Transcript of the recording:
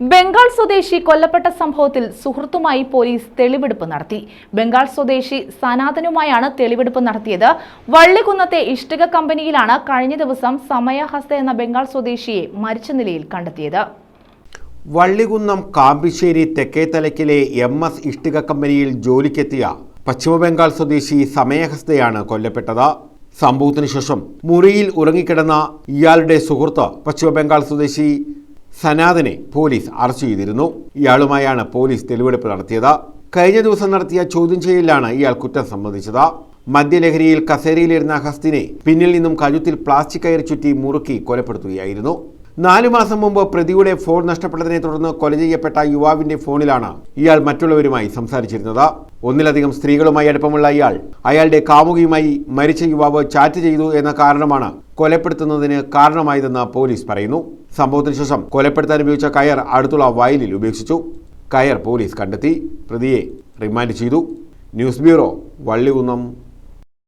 ബംഗാൾ സ്വദേശി കൊല്ലപ്പെട്ട സംഭവത്തിൽ സുഹൃത്തുമായി പോലീസ് തെളിവെടുപ്പ് നടത്തി. ബംഗാൾ സ്വദേശി സനാതനുമായാണ് തെളിവെടുപ്പ് നടത്തിയത്. വള്ളികുന്നത്തെ ഇഷ്ടിക കമ്പനിയിലാണ് കഴിഞ്ഞ ദിവസം സമയഹസ്ത എന്ന ബംഗാൾ സ്വദേശിയെ മരിച്ച നിലയിൽ കണ്ടെത്തിയത്. വള്ളികുന്നം കാമ്പിശ്ശേരി തെക്കേത്തലക്കിലെ എം എസ് ഇഷ്ടിക കമ്പനിയിൽ ജോലിക്കെത്തിയ പശ്ചിമബംഗാൾ സ്വദേശി സമയഹസ്തയാണ് കൊല്ലപ്പെട്ടത്. സംഭവത്തിന് ശേഷം മുറിയിൽ ഉറങ്ങിക്കിടന്ന ഇയാളുടെ സുഹൃത്ത് പശ്ചിമബംഗാൾ സ്വദേശി സനാതനെ പോലീസ് അറസ്റ്റ് ചെയ്തിരുന്നു. ഇയാളുമായാണ് പോലീസ് തെളിവെടുപ്പ് നടത്തിയത്. കഴിഞ്ഞ ദിവസം നടത്തിയ ചോദ്യം ചെയ്യലിലാണ് ഇയാൾ കുറ്റം സമ്മതിച്ചത്. മദ്യലഹരിയിൽ കസേരയിലിരുന്ന ഹസ്തിനെ പിന്നിൽ നിന്നും കഴുത്തിൽ പ്ലാസ്റ്റിക് കയറി ചുറ്റി മുറുക്കി കൊലപ്പെടുത്തുകയായിരുന്നു. നാലു മാസം മുമ്പ് പ്രതിയുടെ ഫോൺ നഷ്ടപ്പെട്ടതിനെ തുടർന്ന് കൊല ചെയ്യപ്പെട്ട യുവാവിന്റെ ഫോണിലാണ് ഇയാൾ മറ്റുള്ളവരുമായി സംസാരിച്ചിരുന്നത്. ഒന്നിലധികം സ്ത്രീകളുമായി അടുപ്പമുള്ള ഇയാൾ അയാളുടെ കാമുകിയുമായി മരിച്ച യുവാവ് ചാറ്റ് ചെയ്തു എന്ന കാരണമാണ് കൊലപ്പെടുത്തുന്നതിന് കാരണമായതെന്ന് പോലീസ് പറയുന്നു. സംഭവത്തിന് ശേഷം കൊലപ്പെടുത്താൻ ഉപയോഗിച്ച കയർ അടുത്തുള്ള വയലിൽ ഉപേക്ഷിച്ചു. കയർ പോലീസ് കണ്ടെത്തി. പ്രതിയെ റിമാൻഡ് ചെയ്തു. News bureau Vallikunnam.